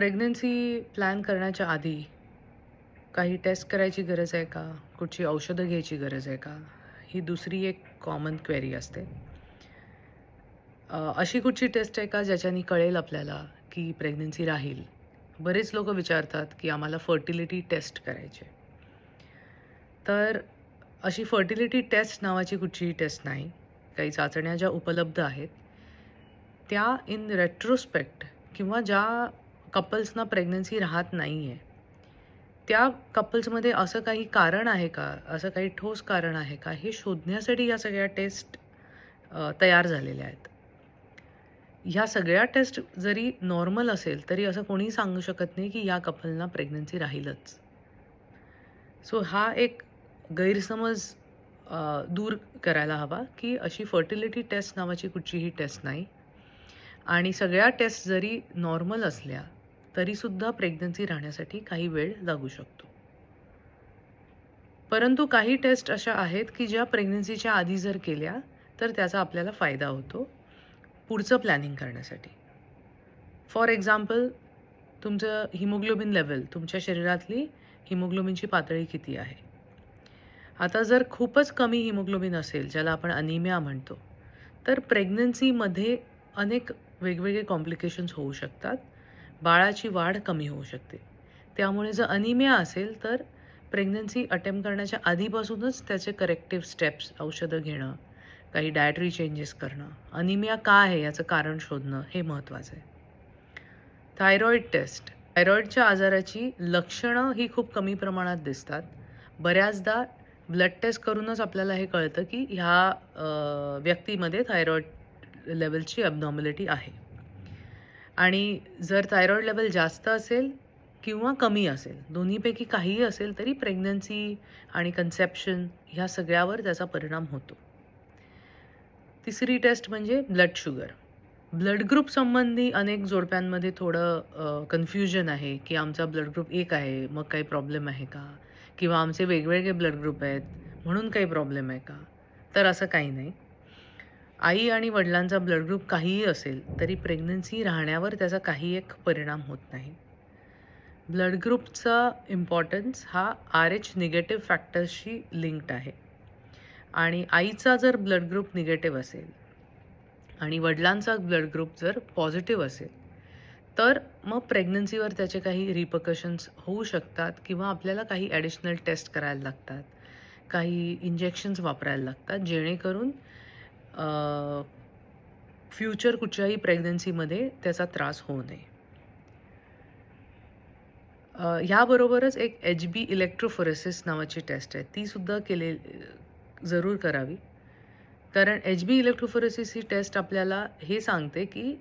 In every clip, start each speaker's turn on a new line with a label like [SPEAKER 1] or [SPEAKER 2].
[SPEAKER 1] Pregnancy plan करण्याच्या आधी काही टेस्ट करायची गरज आहे का? कुठची औषधं घ्यायची गरज आहे का? ही दुसरी एक कॉमन क्वेरी असते. अशी कुठची टेस्ट आहे का ज्याच्यानी कळेल आपल्याला की प्रेग्नन्सी राहील? बरेच लोक विचारतात की आम्हाला फर्टिलिटी टेस्ट करायची. तर अशी फर्टिलिटी टेस्ट नावाची कुठचीही टेस्ट नाही. काही चाचण्या ज्या उपलब्ध आहेत त्या इन रेट्रोस्पेक्ट किंवा ज्या कपल्सना प्रेग्नन्सी राहत नाही आहे त्या कपल्समध्ये असं काही कारण आहे का? असं काही ठोस कारण आहे का? हे शोधण्यासाठी या सगळ्या टेस्ट तयार झालेल्या आहेत. ह्या सगळ्या टेस्ट जरी नॉर्मल असेल तरी असं कोणी सांगू शकत नाही की या कपलना प्रेग्नन्सी राहीलच. सो हा एक गैरसमज दूर करायला हवा की अशी फर्टिलिटी टेस्ट नावाची कुठचीही टेस्ट नाही. आणि सगळ्या टेस्ट जरी नॉर्मल असल्या तरीसुद्धा प्रेग्नन्सी राहण्यासाठी काही वेळ लागू शकतो. परंतु काही टेस्ट अशा आहेत की ज्या प्रेग्नन्सीच्या आधी जर केल्या तर त्याचा आपल्याला फायदा होतो पुढचं प्लॅनिंग करण्यासाठी. फॉर एक्झाम्पल तुमचं हिमोग्लोबिन लेवल तुमच्या शरीरातली हिमोग्लोबिनची पातळी किती आहे? आता जर खूपच कमी हिमोग्लोबिन असेल ज्याला आपण अनिमिया म्हणतो तर प्रेग्नन्सीमध्ये अनेक वेगवेगळे कॉम्प्लिकेशन्स होऊ शकतात. बाळाची वाढ कमी होऊ शकते. त्यामुळे जर अनिमिया असेल तर प्रेग्नन्सी अटेम्प्ट करण्याच्या आधीपासूनच त्याचे करेक्टिव्ह स्टेप्स औषधं घेणं काही डायटरी चेंजेस करणं. अनिमिया का आहे याचं कारण शोधणं हे महत्त्वाचं आहे. थायरॉईड टेस्ट थायरॉईडच्या आजाराची लक्षणं ही खूप कमी प्रमाणात दिसतात. बऱ्याचदा ब्लड टेस्ट करूनच आपल्याला हे कळतं की ह्या व्यक्तीमध्ये थायरॉईड लेवलची अबनॉर्मॅलिटी आहे. आणि जर थायरॉईड लेवल जास्त असेल किंवा कमी असेल दोन्हीपैकी काहीही असेल तरी प्रेग्नन्सी आणि कन्सेप्शन ह्या सगळ्यावर त्याचा परिणाम होतो. तिसरी टेस्ट म्हणजे ब्लड शुगर ब्लड ग्रुप संबंधी अनेक जोडप्यांमध्ये थोडं कन्फ्युजन आहे की आमचा ब्लड ग्रुप एक आहे मग काही प्रॉब्लेम आहे का? किंवा आमचे वेगवेगळे ब्लड ग्रुप आहेत म्हणून काही प्रॉब्लेम आहे का? तर असं काही नाही. आई आणि वडिलांचा ब्लड ग्रुप काहीही असेल तरी प्रेग्नन्सी राहण्यावर त्याचा काही एक परिणाम होत नाही. ब्लड ग्रुपचा इम्पॉर्टन्स हा आर एच निगेटिव्ह फॅक्टर्सशी लिंक्ड आहे. आणि आईचा जर ब्लड ग्रुप निगेटिव्ह असेल आणि वडिलांचा ब्लड ग्रुप जर पॉझिटिव्ह असेल तर मग प्रेग्नन्सीवर त्याचे काही रिपकशन्स होऊ शकतात किंवा आपल्याला काही ॲडिशनल टेस्ट करायला लागतात काही इंजेक्शन्स वापरायला लागतात जेणेकरून फ्युचर कुठच्याही प्रेग्नन्सीमध्ये त्याचा त्रास होऊ नये. ह्याबरोबरच एक एच बी इलेक्ट्रोफोरेसिस नावाची टेस्ट आहे. तीसुद्धा केले जरूर करावी. कारण एच बी इलेक्ट्रोफोरेसिस ही टेस्ट आपल्याला हे सांगते की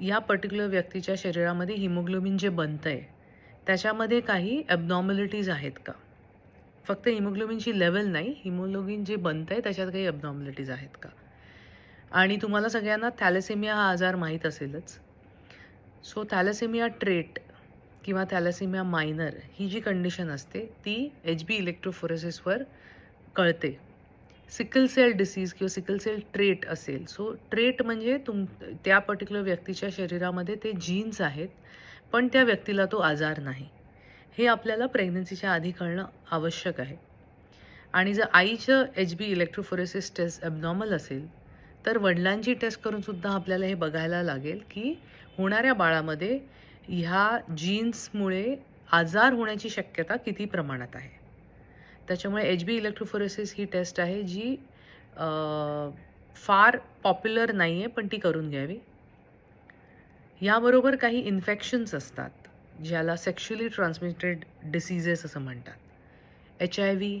[SPEAKER 1] या पर्टिक्युलर व्यक्तीच्या शरीरामध्ये हिमोग्लोबिन जे बनतं आहे त्याच्यामध्ये काही ॲबनॉर्मॅलिटीज आहेत का? फक्त हिमोग्लोबिनची लेवल नाही हिमोग्लोबिन जे बनतं आहे त्याच्यात काही ॲबनॉर्मॅलिटीज आहेत का? आणि तुम्हाला सगळ्यांना थॅलेसेमिया हा आजार माहीत असेलच. सो थॅलेसेमिया ट्रेट किंवा थॅलेसेमिया मायनर ही जी कंडिशन असते ती एच बी इलेक्ट्रोफोरेसिसवर कळते. सिकल सेल डिसीज किंवा सिकल सेल ट्रेट असेल. सो ट्रेट म्हणजे तुम त्या पर्टिक्युलर व्यक्तीच्या शरीरामध्ये ते जीन्स आहेत पण त्या व्यक्तीला तो आजार नाही. हे आपल्याला प्रेग्नन्सीच्या आधी कळणं आवश्यक आहे. आणि जर आईचं H B electrophoresis test abnormal असेल तर वडिलांची टेस्ट करून सुद्धा आपल्याला हे बघायला लागेल की होणाऱ्या बाळामध्ये ह्या जीन्समुळे आजार होण्याची शक्यता किती प्रमाणात आहे. त्याच्यामुळे एच बी इलेक्ट्रोफोरेसिस ही टेस्ट आहे जी फार पॉप्युलर नाही आहे पण ती करून घ्यावी. याबरोबर काही इन्फेक्शन्स असतात ज्याला सेक्शुअली ट्रान्समिटेड डिसीजेस असं म्हणतात. H I V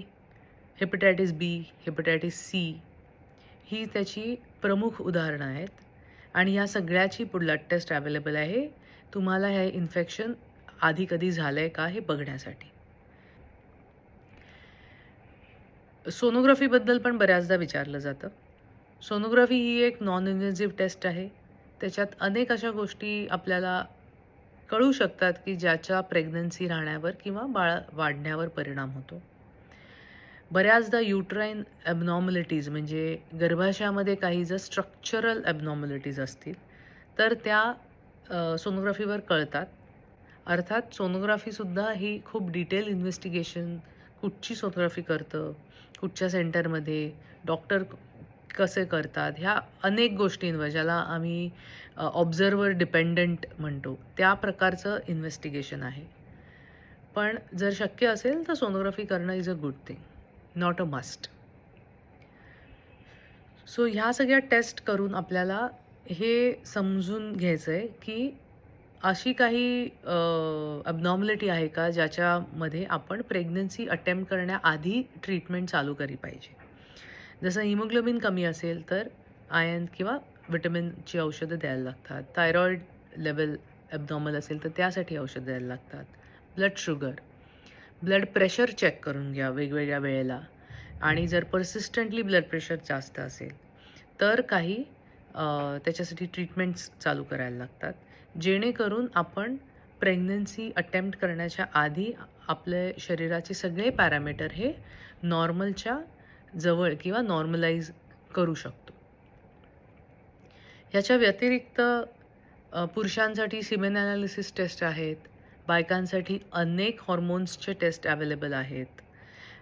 [SPEAKER 1] hepatitis B hepatitis C ही त्याची प्रमुख उदाहरणं आहेत. आणि या सगळ्याची ब्लड टेस्ट अवेलेबल आहे. तुम्हाला हे इन्फेक्शन आधी कधी झालं आहे का हे बघण्यासाठी. सोनोग्राफीबद्दल पण बऱ्याचदा विचारलं जातं. सोनोग्राफी ही एक नॉन इन्व्हेजिव्ह टेस्ट आहे. त्याच्यात अनेक अशा गोष्टी आपल्याला कळू शकतात की ज्याच्या प्रेग्नन्सी राहण्यावर किंवा बाळ वाढण्यावर परिणाम होतो. बऱ्याचदा युट्राईन ॲबनॉर्मलिटीज म्हणजे गर्भाशयामध्ये काही जर स्ट्रक्चरल ॲबनॉर्मलिटीज असतील तर त्या सोनोग्राफीवर कळतात. अर्थात सोनोग्राफीसुद्धा ही खूप डिटेल इन्व्हेस्टिगेशन कुठची सोनोग्राफी करतं कुठच्या सेंटरमध्ये डॉक्टर कसे करतात ह्या अनेक गोष्टींवर ज्याला आम्ही ऑब्झर्वर डिपेंडंट म्हणतो त्या प्रकारचं इन्व्हेस्टिगेशन आहे. पण जर शक्य असेल तर सोनोग्राफी करणं is a good thing not a must so ह्या सगळ्या टेस्ट करून आपल्याला हे समजून घ्यायचं आहे की अशी काही अबनॉर्मलिटी आहे का ज्याच्यामध्ये आपण प्रेग्नन्सी अटेम्प्ट करण्याआधी ट्रीटमेंट चालू करी पाहिजे? जसं हिमोग्लोबिन कमी असेल तर आयन किंवा विटॅमिनची औषधं द्यायला लागतात. थायरॉईड लेवल ॲबनॉर्मल असेल तर त्यासाठी औषधं द्यायला लागतात. Blood sugar blood pressure check करून घ्या वेगवेगळ्या वेळेला. आणि जर परसिस्टंटली ब्लड प्रेशर जास्त असेल तर काही त्याच्यासाठी ट्रीटमेंट्स चालू करायला लागतात. जेणेकरून आपण प्रेग्नन्सी अटेम्प्ट करण्याच्या आधी आपले शरीराचे सगळे पॅरामीटर हे नॉर्मलच्या जवळ किंवा नॉर्मलाइज करू शकतो. ह्याच्या व्यतिरिक्त पुरुषांसाठी सिमेन ॲनालिसिस टेस्ट आहेत. बायकांसाठी अनेक हॉर्मोन्सचे टेस्ट अवेलेबल आहेत.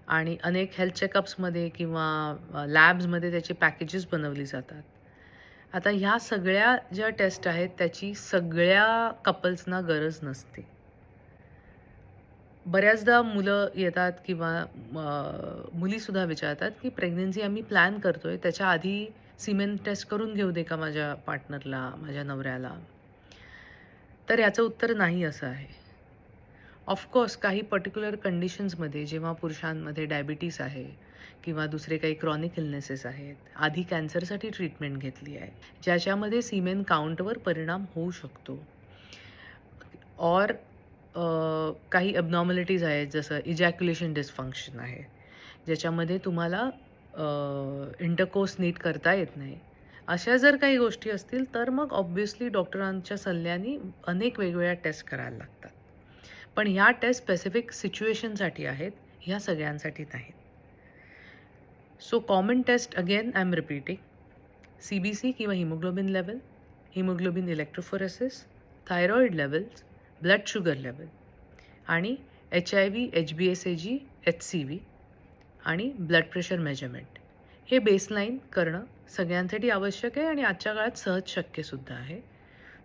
[SPEAKER 1] आणि अनेक हेल्थ चेकअप्समध्ये किंवा लॅब्समध्ये त्याचे पॅकेजेस बनवली जातात. आता ह्या सगळ्या ज्या टेस्ट आहेत त्याची सगळ्या कपल्सना गरज नसते. बऱ्याचदा मुलं येतात किंवा मुलीसुद्धा विचारतात की प्रेग्नन्सी आम्ही प्लॅन करतोय त्याच्या आधी सिमेन टेस्ट करून घेऊ दे का माझ्या पार्टनरला माझ्या नवऱ्याला? तर याचं उत्तर नाही असं आहे. ऑफकोर्स काही पर्टिक्युलर कंडिशन्समध्ये जेव्हा पुरुषांमध्ये डायबिटीस आहे किंवा दुसरे काही क्रॉनिक इलनेसेस आहेत आधी कॅन्सरसाठी ट्रीटमेंट घेतली आहे ज्याच्यामध्ये सिमेन काउंटवर परिणाम होऊ शकतो. और काही अबनॉर्मलिटीज आहेत जसं इजॅक्युलेशन डिस्फंक्शन आहे ज्याच्यामध्ये तुम्हाला इंटरकोर्स नीट करता येत नाही. अशा जर काही गोष्टी असतील तर मग ऑब्व्हियसली डॉक्टरांच्या सल्ल्याने अनेक वेगवेगळ्या टेस्ट करायला लागतात. पण ह्या टेस्ट स्पेसिफिक सिच्युएशनसाठी आहेत ह्या सगळ्यांसाठी नाहीत. So common test again I am repeating C B C किंवा haemoglobin level haemoglobin electrophoresis thyroid levels blood sugar level आणि H I V H B S A G H C V आणि blood pressure measurement हे baseline करणं सगळ्यांसाठी आवश्यक आहे आणि आजच्या काळात सहज शक्यसुद्धा आहे.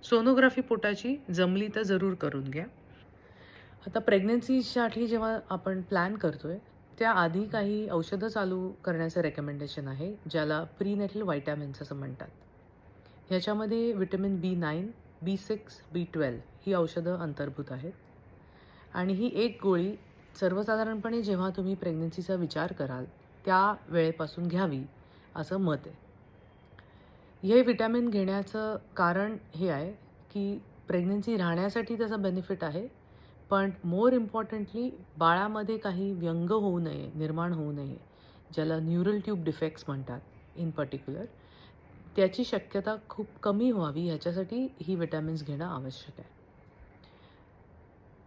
[SPEAKER 1] सोनोग्राफी पोटाची जमली तर जरूर करून घ्या. आता प्रेग्नन्सीसाठी जेव्हा आपण प्लॅन करतो आहे त्याआधी काही औषधं चालू करण्याचं रेकमेंडेशन आहे ज्याला प्रीनेटल व्हायटॅमिन्स असं म्हणतात. ह्याच्यामध्ये vitamin B nine B six B twelve ही औषधं अंतर्भूत आहेत. आणि ही एक गोळी सर्वसाधारणपणे जेव्हा तुम्ही प्रेग्नन्सीचा विचार कराल त्या वेळेपासून घ्यावी असं मत आहे. हे विटॅमिन घेण्याचं कारण हे आहे की प्रेग्नन्सी राहण्यासाठी त्याचा बेनिफिट आहे पण मोर इम्पॉर्टंटली बाळामध्ये काही व्यंग होऊ नये निर्माण होऊ नये ज्याला न्यूरल ट्यूब डिफेक्ट्स म्हणतात इन पर्टिक्युलर त्याची शक्यता खूप कमी व्हावी ह्याच्यासाठी ही विटॅमिन्स घेणं आवश्यक आहे.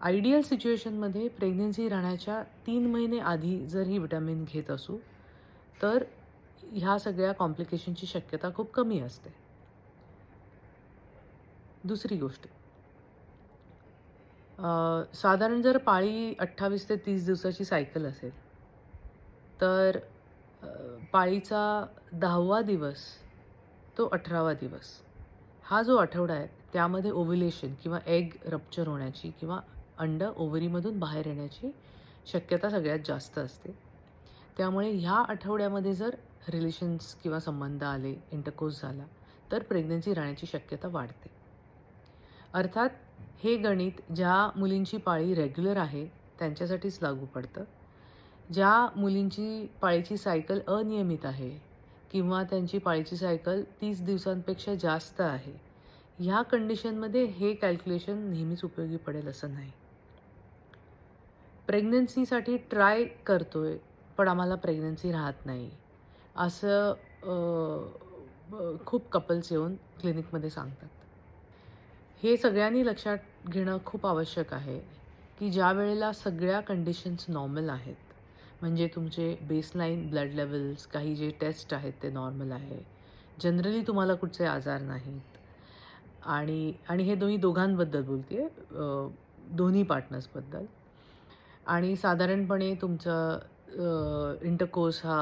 [SPEAKER 1] आयडियल सिच्युएशनमध्ये प्रेग्नन्सी राहण्याच्या तीन महिने आधी जर ही विटॅमिन घेत असू तर ह्या सगळ्या कॉम्प्लिकेशनची शक्यता खूप कमी असते. दुसरी गोष्ट साधारण जर पाळी अठ्ठावीस ते तीस दिवसाची सायकल असेल तर पाळीचा दहावा दिवस तो अठरावा दिवस हा जो आठवडा आहे त्यामध्ये ओव्हिलेशन किंवा एग रप्चर होण्याची किंवा अंड ओव्हरीमधून बाहेर येण्याची शक्यता सगळ्यात जास्त असते. त्यामुळे ह्या आठवड्यामध्ये जर रिलेशन्स किंवा संबंध आले इंटरकोर्स झाला तर प्रेग्नन्सी राहण्याची शक्यता वाढते. अर्थात हे गणित ज्या मुलींची पाळी रेग्युलर आहे त्यांच्यासाठीच लागू पडतं. ज्या मुलींची पाळीची सायकल अनियमित आहे किंवा त्यांची पाळीची सायकल तीस दिवसांपेक्षा जास्त आहे ह्या कंडिशनमध्ये हे कॅल्क्युलेशन नेहमीच उपयोगी पडेल असं नाही. प्रेग्नन्सीसाठी ट्राय करतो आहे पण आम्हाला प्रेग्नन्सी राहत नाही. असं खूप कपल्स येऊन क्लिनिकमध्ये सांगतात. हे सगळ्यांनी लक्षात घेणं खूप आवश्यक आहे की ज्या वेळेला सगळ्या कंडिशन्स नॉर्मल आहेत म्हणजे तुमचे बेसलाईन ब्लड लेवल्स काही जे टेस्ट आहेत ते नॉर्मल आहे जनरली तुम्हाला कुठचे आजार नाहीत. आणि आणि हे दोन्ही दोघांबद्दल बोलते दोन्ही पार्टनर्सबद्दल आणि साधारणपणे तुमचा इंटरकोर्स हा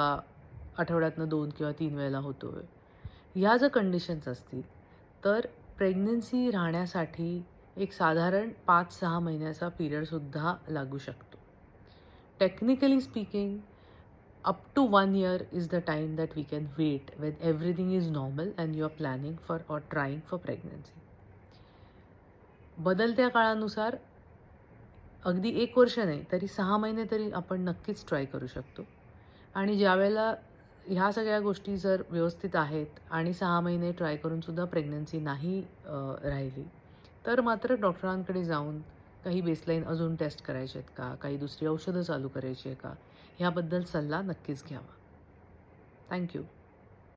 [SPEAKER 1] आठवड्यातनं दोन किंवा तीन वेळेला होतो आहे ह्या जर कंडिशन्स असतील तर प्रेग्नन्सी राहण्यासाठी एक साधारण पाच सहा महिन्याचा पिरियडसुद्धा लागू शकतो. Technically speaking up to one year is the time that we can wait when everything is normal and you are planning for or trying for pregnancy बदलत्या काळानुसार अगदी एक वर्ष नाही तरी सहा महिने तरी आपण नक्कीच ट्राय करू शकतो. आणि ज्यावेळेला ह्या सगळ्या गोष्टी जर व्यवस्थित आहेत आणि सहा महिने ट्राय करूनसुद्धा प्रेग्नन्सी नाही राहिली तर मात्र डॉक्टरांकडे जाऊन काही बेसलाईन अजून टेस्ट करायचे आहेत का? काही दुसरी औषधं चालू करायची आहे का? ह्याबद्दल सल्ला नक्कीच घ्यावा. थँक्यू